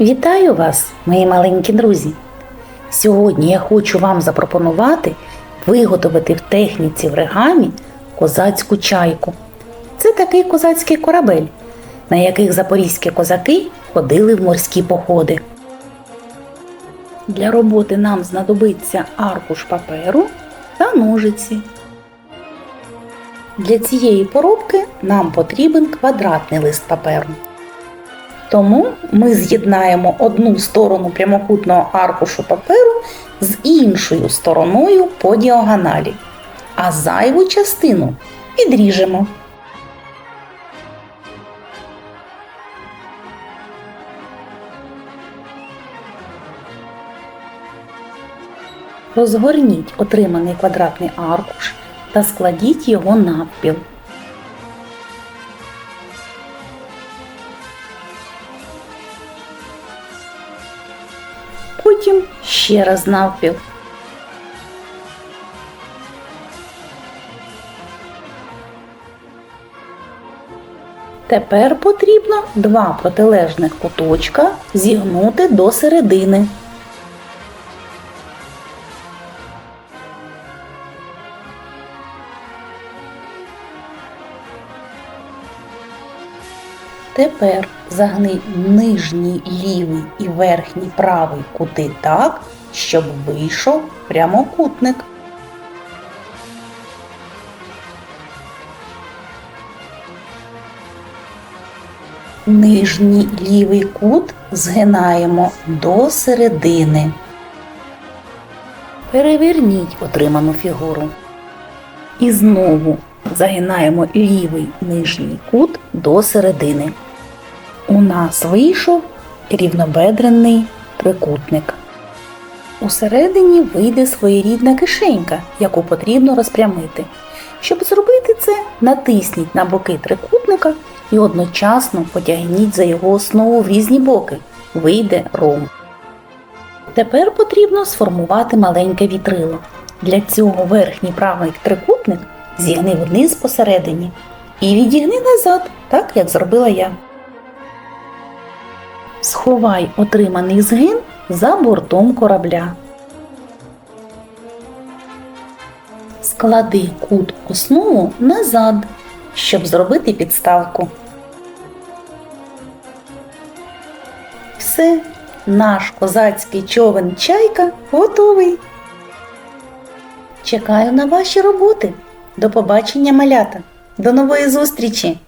Вітаю вас, мої маленькі друзі! Сьогодні я хочу вам запропонувати виготовити в техніці врегамі козацьку чайку. Це такий козацький корабель, на яких запорізькі козаки ходили в морські походи. Для роботи нам знадобиться аркуш паперу та ножиці. Для цієї поробки нам потрібен квадратний лист паперу. Тому ми з'єднаємо одну сторону прямокутного аркушу паперу з іншою стороною по діагоналі, а зайву частину відріжемо. Розгорніть отриманий квадратний аркуш та складіть його навпіл. Потім ще раз навпіл. Тепер потрібно два протилежних куточка зігнути до середини. Тепер загни нижній лівий і верхній правий кути так, щоб вийшов прямокутник. Нижній лівий кут згинаємо до середини. Переверніть отриману фігуру. І знову загинаємо лівий нижній кут до середини. У нас вийшов рівнобедрений трикутник. Усередині вийде своєрідна кишенька, яку потрібно розпрямити. Щоб зробити це, натисніть на боки трикутника і одночасно потягніть за його основу в різні боки. Вийде ром. Тепер потрібно сформувати маленьке вітрило. Для цього верхній правий трикутник зігни вниз посередині і відігни назад, так як зробила я. Сховай отриманий згин за бортом корабля. Склади кут основу назад, щоб зробити підставку. Все, наш козацький човен чайка готовий. Чекаю на ваші роботи. До побачення, малята. До нової зустрічі!